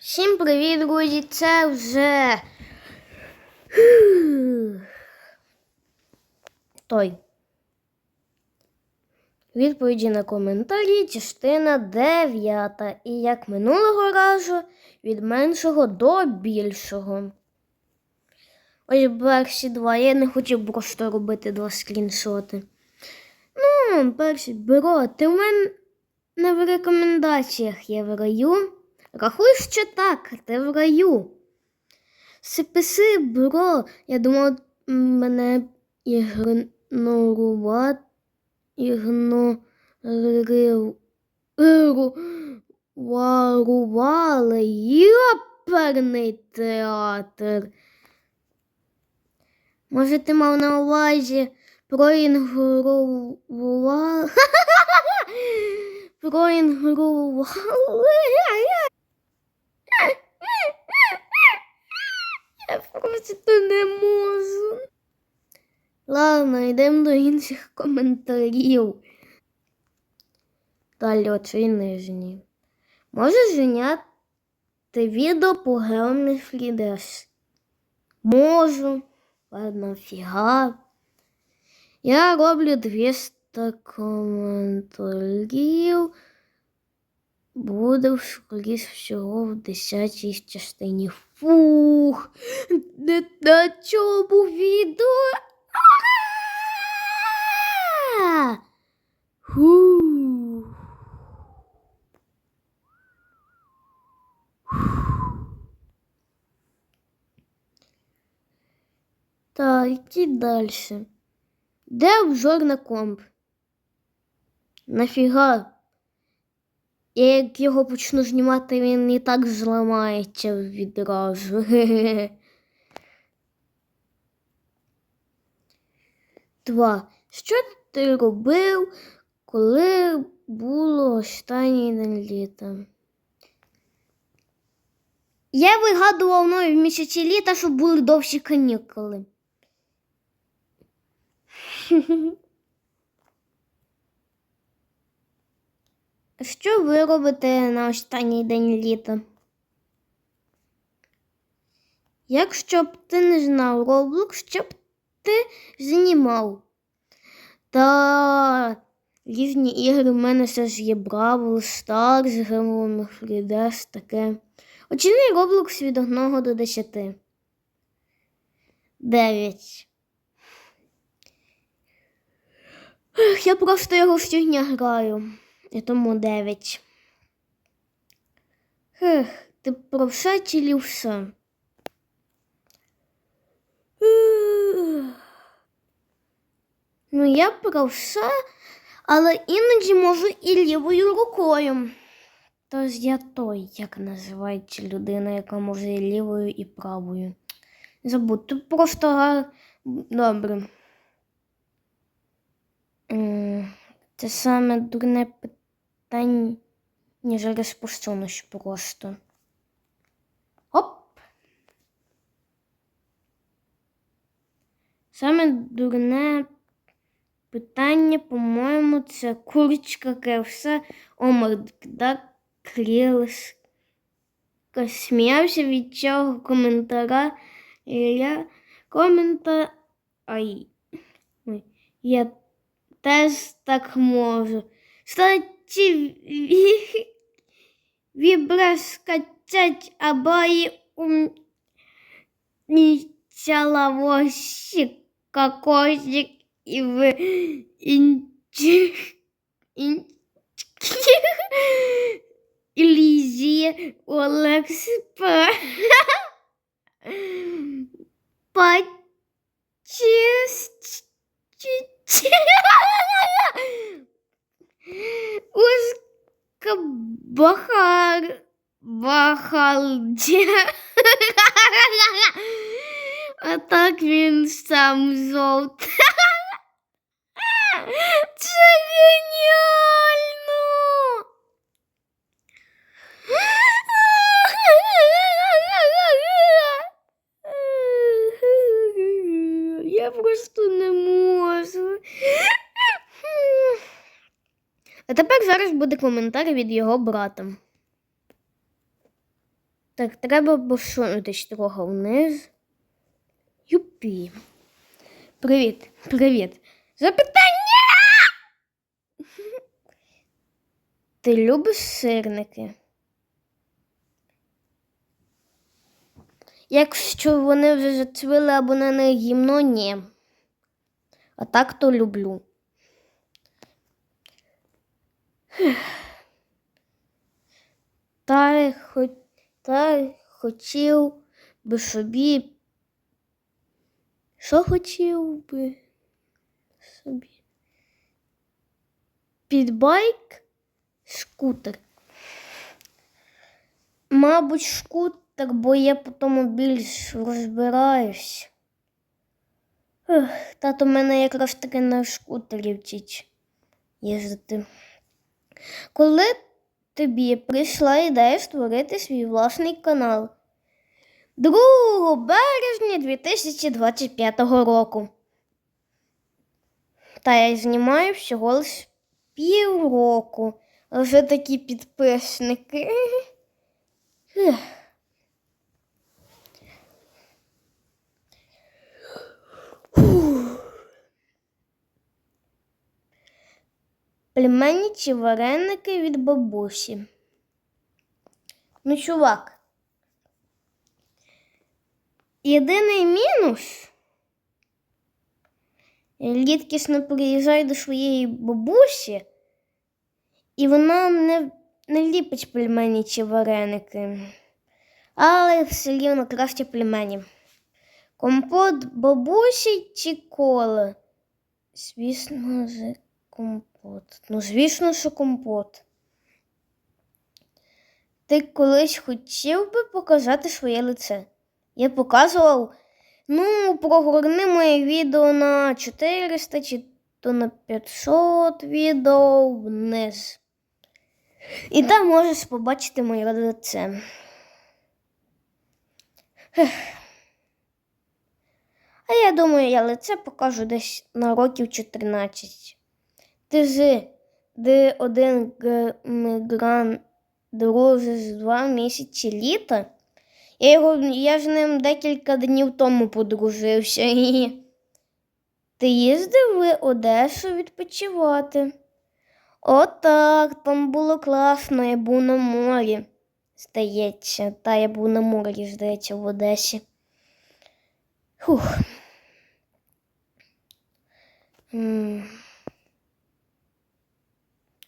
Всім привіт, друзі! Це вже той. Відповіді на коментарі, частина 9. І як минулого разу від меншого до більшого. Ось перші два. Я не хотів просто робити два скріншоти. Ну, перший бро, ти в мене в рекомендаціях є в раю. Рахуй, що так, ти в раю. Сиписи, бро. Я думав, мене ігнорувати. Ігнорували. Йоперний театр. Може, ти мав на увазі проігнорували? Проігнорували. Я просто не можу. Ладно, йдемо до інших коментарів. Далі оцей нижній. Можеш зняти відео по Геомі Фрідес? Можу. Ладно, фіга. Я роблю 200 коментарів. Буде скоріш всього в 10 частині. Фух, на цьому відео. Фух. Так, йти далі. Де обзор на комп? Нафіга? Я як його почну знімати, він і так зламається відразу. Два. Що ти робив, коли було останній день літа? Я вигадував нові місяці літа, щоб були довші канікули. Що ви робите на останній день літа? Якщо б ти не знав Roblox, що б ти знімав? Та різні ігри в мене все ж є Бравл Stars, Гемовими Фрідес, таке. Оціни Roblox від 1 до 10. 9. Ех, Я просто його щодня граю. І тому 9. Ех, ти про все чи лівся? Ну, я про все, але іноді можу і лівою рукою. Тож я той, як називається людина, яка може і лівою, і правою. Забудь, просто добре. Це саме дурне питання, ніж розпущеність просто. Оп! Саме дурне питання, по-моєму, це курочка КФС Омарда Крілс. Сміявся від цього коментара. І я коментар. Ай. Я теж так можу. Кстати, виброскачать обои умничала Восик, кокосик и в Лизия Олекс Почистить Узко бахар. Бахалдя. А так він сам золт. Це геніально. Я просто не можу. А тепер зараз буде коментар від його брата. Так, треба посунутись трохи вниз. Юпі. Привіт, привіт. Запитання! Ти любиш сирники? Якщо вони вже зацвіли або на них гімно, ні. А так то люблю. Та, й та хотів би собі. Що хотів би собі? Підбайк, скутер. Мабуть, скутер, бо я по тому більш розбираюсь. Ех, тато мене якраз таки на скутері вчить їздити. Коли тобі прийшла ідея створити свій власний канал? 2 березня 2025 року. Та я знімаю всього лиш півроку. А Вже такі підписники. Ех. Пельмені чи вареники від бабусі. Ну, чувак. Єдиний мінус. Рідкісно приїжджаю до своєї бабусі, і вона не, не ліпить пельмені чи вареники. Але все рівно краще пельмені. Компот бабусі чи кола? Звісно, же компот. Ну, звісно, що компот. Ти колись хотів би показати своє лице? Я показував. Ну, прогорни моє відео на 400 чи то на 500 відео вниз. І там можеш побачити моє лице. А я думаю, я лице покажу десь на років 14. Ти ж де один мігрант дружиш два місяці літа. Я, його, я ж ним декілька днів тому подружився. І... Ти їздив в Одесу відпочивати? Отак, там було класно, я був на морі. Здається, та я був на морі, здається, в Одесі. Фух.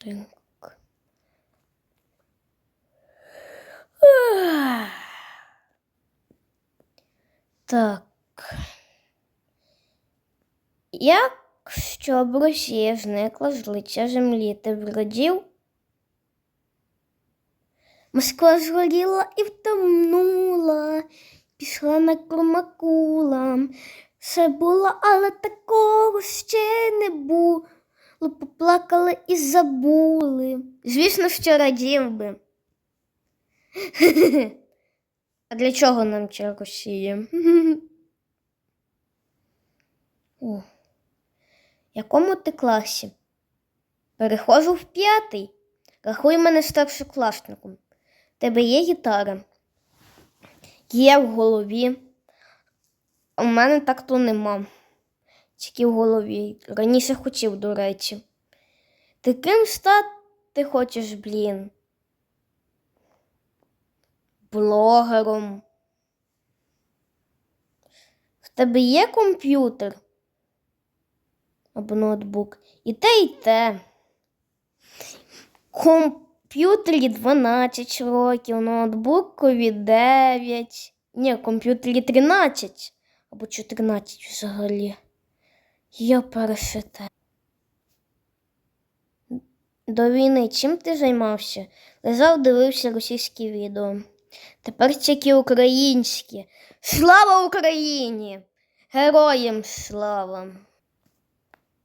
Так. Так. Якщо б Росія зникла з лиця землі, ти б радів? Москва згоріла і втонула, пішла на курмакула. Все було, але такого ще не було. Поплакали і забули. Звісно, що радів би. А для чого нам Росія? О. Якому ти класі? Перехожу в п'ятий. Рахуй мене старшокласником. Тебе є гітара? Є в голові. А в мене так то нема. Тільки в голові. Раніше хотів, до речі. Ти ким стати хочеш, блін? Блогером. В тебе є комп'ютер? Або ноутбук. І те, і те. Комп'ютері 12 років, ноутбукові 9. Ні, комп'ютері 13 або 14 взагалі. Я перешите. До війни чим ти займався? Лежав, дивився російські відео. Тепер тільки українські. Слава Україні! Героям слава!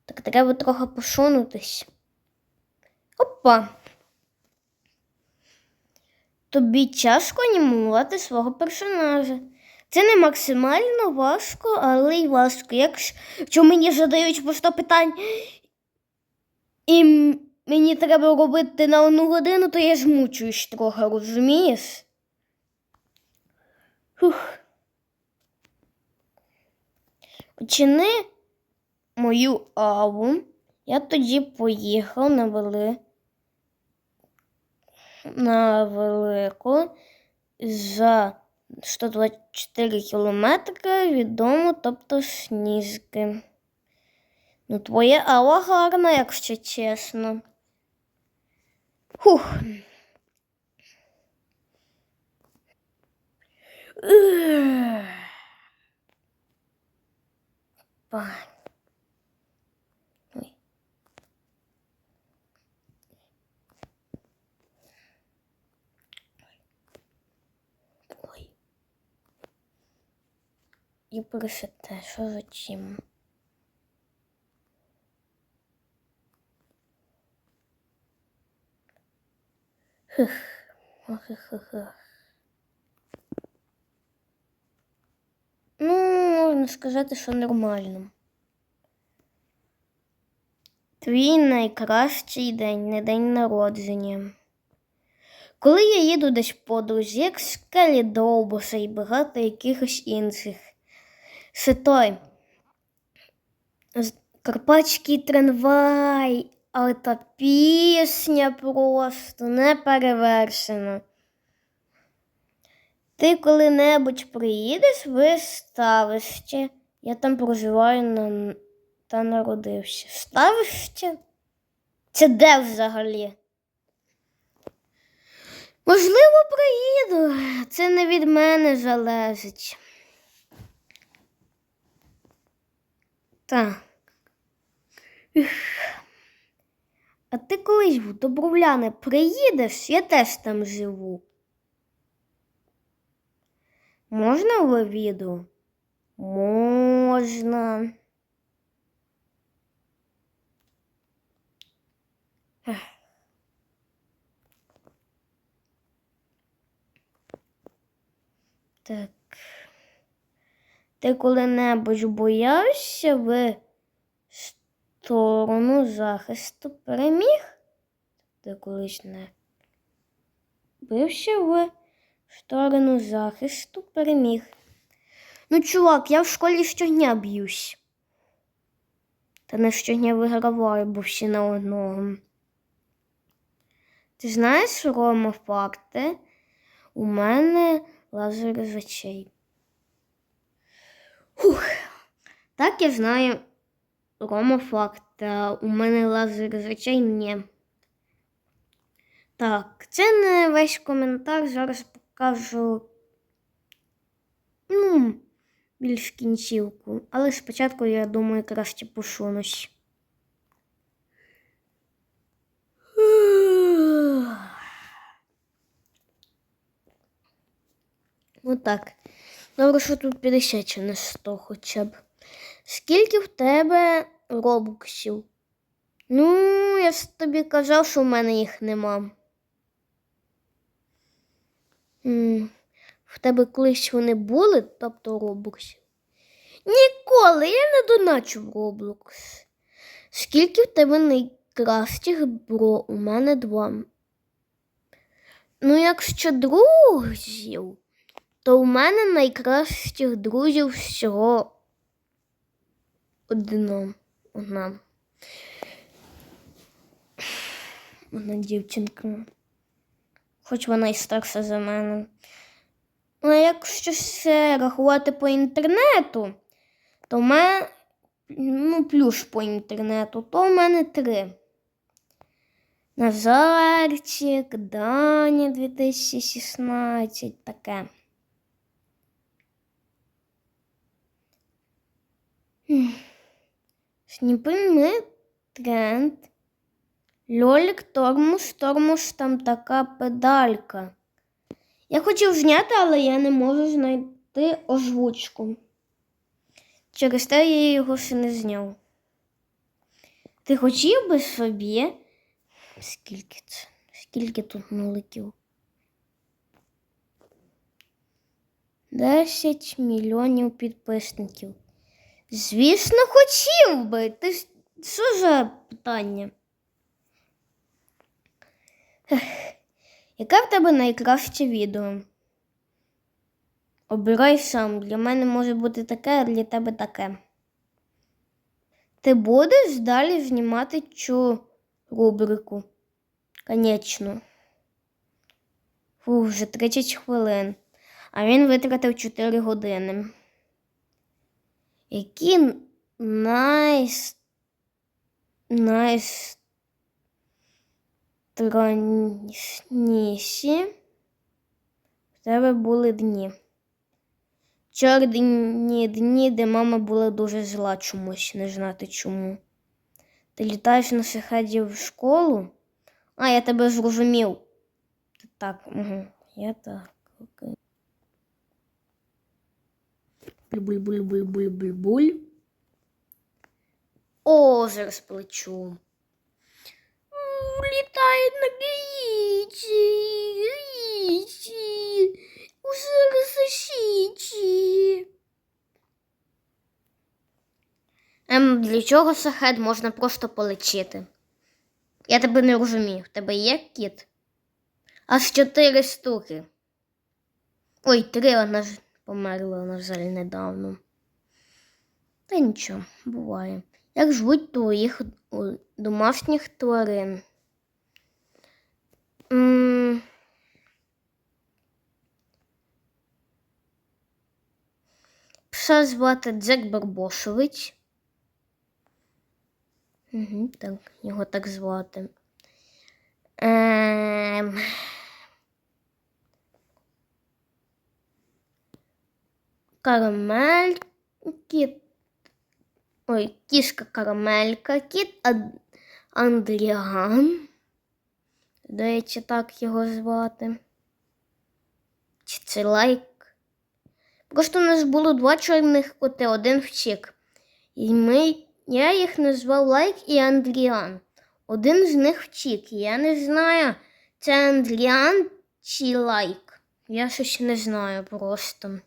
Так треба трохи посунутись. Опа. Тобі тяжко анімувати свого персонажа. Це не максимально важко, але й важко. Якщо мені задають 100 питань, і мені треба робити на одну годину, то я ж мучуюсь трохи, розумієш? Фух. Почини мою аву. Я тоді поїхав на вели... на велику за 124 кілометри від дому, тобто сніжки. Ну, твоя ава гарна, якщо чесно. Фух. Ех. І пришите, що за чим? Хих. Ох. Ну, можна сказати, що нормально. Твій найкращий день, не день народження. Коли я їду десь подорож, як скелі довбуса і багато якихось інших. Це той з- Карпатський трамвай, але та пісня просто не перевершена. Ти коли-небудь приїдеш в ставище. Я там проживаю на... та народився. Ставище? Це де взагалі? Можливо, приїду. Це не від мене залежить. Так. А ти колись в Добровляне приїдеш, я теж там живу. Можна в відео? Можна. Так. Ти коли-небудь боявся в сторону захисту переміг? Ти колись не бився в сторону захисту переміг. Ну, чувак, я в школі щодня б'юсь. Та не щодня виграваю, бо всі на одного. Ти знаєш, Рома, факти? У мене лазер з очей. Фух. Так я знаю Рома факт, у мене лазер з ні. Так, це не весь коментар. Зараз покажу ну, більш кінцівку. Але спочатку, я думаю, краще посунусь. Ну так. Добре, що тут 50 чи не 100 хоча б. Скільки в тебе робоксів? Ну, я ж тобі казав, що в мене їх нема. В тебе колись вони були, тобто робоксів? Ніколи я не доначу в Роблокс. Скільки в тебе найкращих бро? У мене два. Ну, якщо друзів, то у мене найкращих друзів всього одна. Одна. Одна дівчинка. Хоч вона і старша за мене. Ну, а якщо все рахувати по інтернету, то в мене, ну, плюс по інтернету, то в мене три. Назарчик, Даня 2016, таке. Сніпи тренд. Льолік тормоз, тормоз там така педалька. Я хотів зняти, але я не можу знайти озвучку. Через те я його ще не зняв. Ти хотів би собі? Скільки це? Скільки тут нуликів? 10 мільйонів підписників. Звісно, хотів би. Ти що за питання? Яке в тебе найкраще відео? Обирай сам. Для мене може бути таке, а для тебе таке. Ти будеш далі знімати цю рубрику? Конечно. Фу, вже 30 хвилин. А він витратив 4 години. Які найс... найстранніші в тебе були дні? Чорні дні, де мама була дуже зла чомусь, не знати чому. Ти літаєш на шахеді в школу? А, я тебе зрозумів. Так, угу. Я так. Окей. Буль-буль-буль-буль-буль-буль. О, зараз полечу. М, Літає на гаїчі, гаїчі, у Сарасашічі. Ем, для чого сахед можна просто полечити? Я тебе не розумію. В тебе є кіт? Аж чотири штуки. Ой, три вона ж померла, на жаль, недавно. Та нічого, буває. Як звуть твоїх домашніх тварин? М, Пса звати Джек Барбошович. Угу, так, його так звати. Ем... Карамель, кіт. Ой, кішка карамелька, кіт Андріан. До речі, так його звати. Чи це лайк? Просто у нас було два чорних коти, один втік. І ми, я їх назвав Лайк і Андріан. Один з них втік. Я не знаю, це Андріан чи Лайк. Я щось не знаю просто.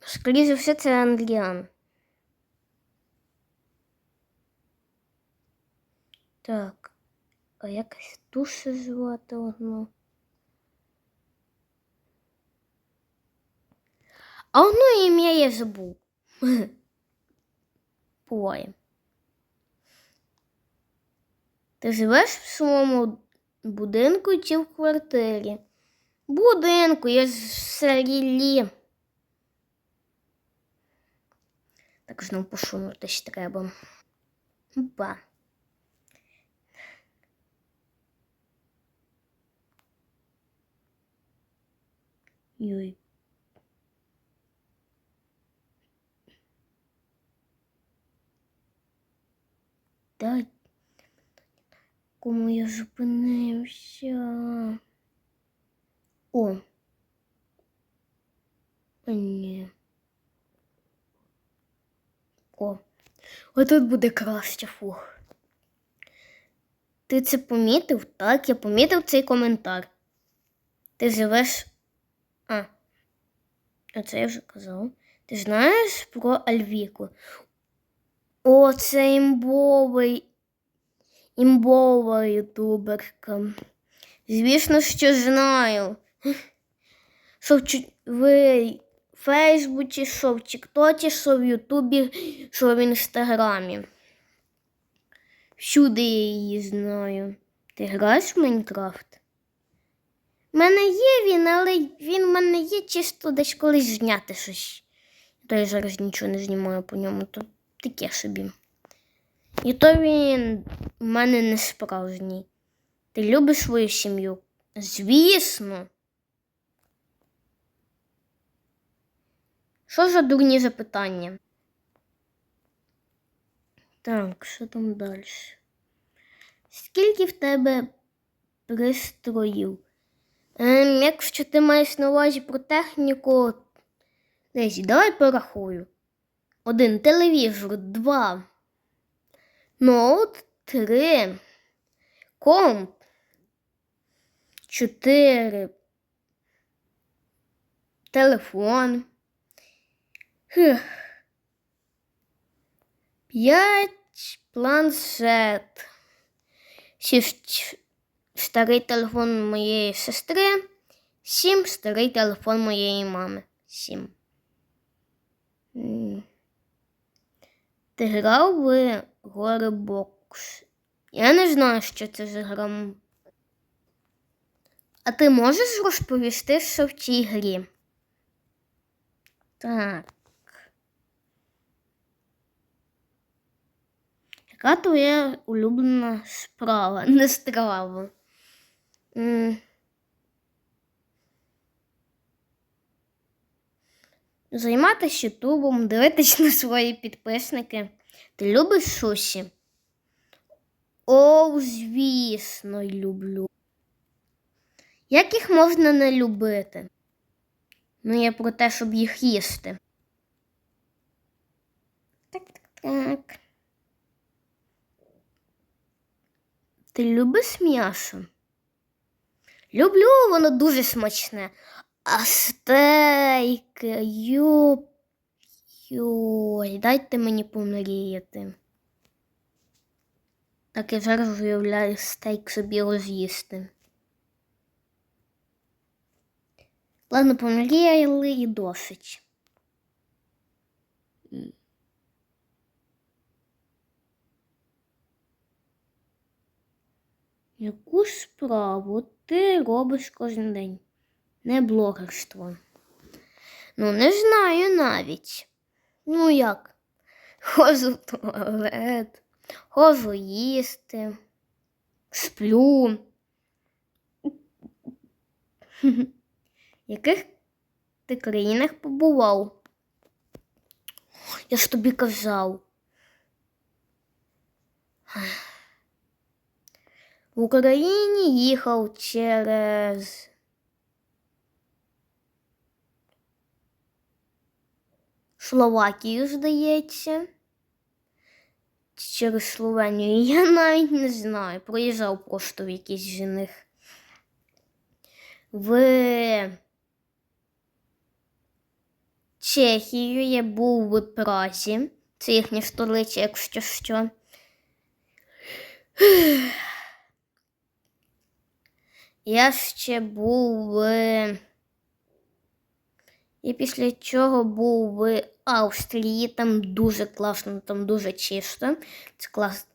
Скоріше все, це Андріан. Так, а якось туше звати одну. А одно ім'я я забув. Буває. Ти живеш в своєму будинку чи в квартирі? Будинку, ж в селі. Так знову пошунутись треба. Ба. Йой. Дай. Кому я зупинився? О. Ні. О. Отут буде краще фух. Ти це помітив? Так, я помітив цей коментар. Ти живеш. А. А це я вже казав. Ти знаєш про Альвіку? О, це імбовий. Імбова ютуберка. Звісно, що знаю. Що в, Фейсбуці, що в Тіктоці, що в Ютубі, що в Інстаграмі. Всюди я її знаю. Ти граєш в Майнкрафт? У мене є він, але він в мене є чисто десь колись зняти щось. То я зараз нічого не знімаю по ньому, то таке собі. І то він в мене не справжній. Ти любиш свою сім'ю? Звісно. Що за дурні запитання? Так, що там далі? Скільки в тебе пристроїв? Ем, якщо ти маєш на увазі про техніку, десь давай порахую. Один телевізор, два. Ноут, три. Комп. Чотири. Телефон. П'ять планшет. Шість, старий телефон моєї сестри, сім старий телефон моєї мами. Сім. Ти грав в Горебокс? Я не знаю, що це за гра. А ти можеш розповісти, що в цій грі? Так. Яка твоя улюблена справа? Не страва. Займатися ютубом, дивитись на свої підписники. Ти любиш суші? О, звісно, люблю. Як їх можна не любити? Ну, я про те, щоб їх їсти. Так, так, так. Ти любиш м'ясо? Люблю, воно дуже смачне. А стейки, йоп. Йой, дайте мені помріяти. Так я зараз уявляю стейк собі роз'їсти. Ладно, помріяли і досить. Яку справу ти робиш кожен день? Не блогерство. Ну, не знаю навіть. Ну як? Хожу в туалет, хожу їсти, сплю. Яких ти країнах побував? Я ж тобі казав. В Україні їхав через Словакію, здається. Через Словенію. Я навіть не знаю. Проїжджав просто в якийсь з них. В Чехію я був в Празі. Це їхня столиця, якщо що. Я ще був. І після чого був в Австрії, там дуже класно, там дуже чисто. Це клас.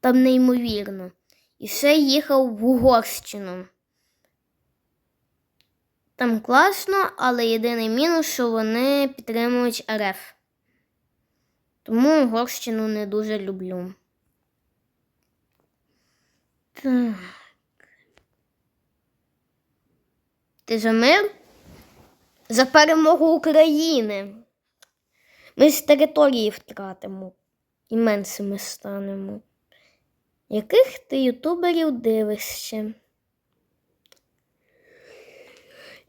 Там неймовірно. І ще їхав в Угорщину. Там класно, але єдиний мінус, що вони підтримують РФ. Тому Угорщину не дуже люблю. Так. Ти за мир? За перемогу України. Ми з території втратимо і меншими станемо. Яких ти ютуберів дивишся?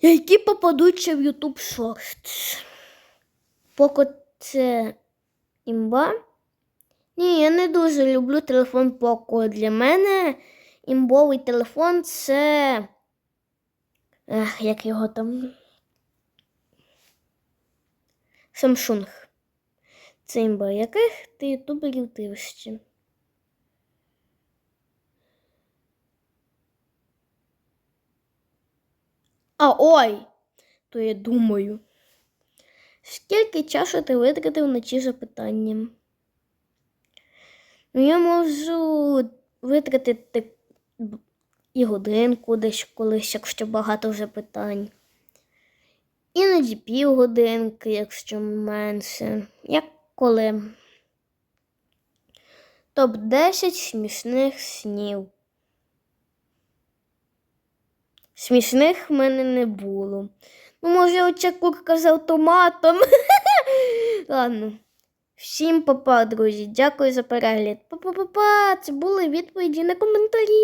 Які попадуть ще в YouTube Shorts? Поки це імба? Ні, я не дуже люблю телефон Poco. Для мене імбовий телефон це. Ех, як його там. Це імба. Яких ти ютуберів дивишся? А ой, то я думаю. Скільки часу ти витратив на ці запитання? Ну, я можу витратити і годинку десь колись, якщо багато вже питань. Іноді півгодинки, якщо менше. Як коли. Топ-10 смішних снів. Смішних в мене не було. Ну, може, оця курка з автоматом. Ладно. Всім папа, друзі. Дякую за перегляд. Па-па-па-па. Це були відповіді на коментарі.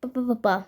Па-па-па-па.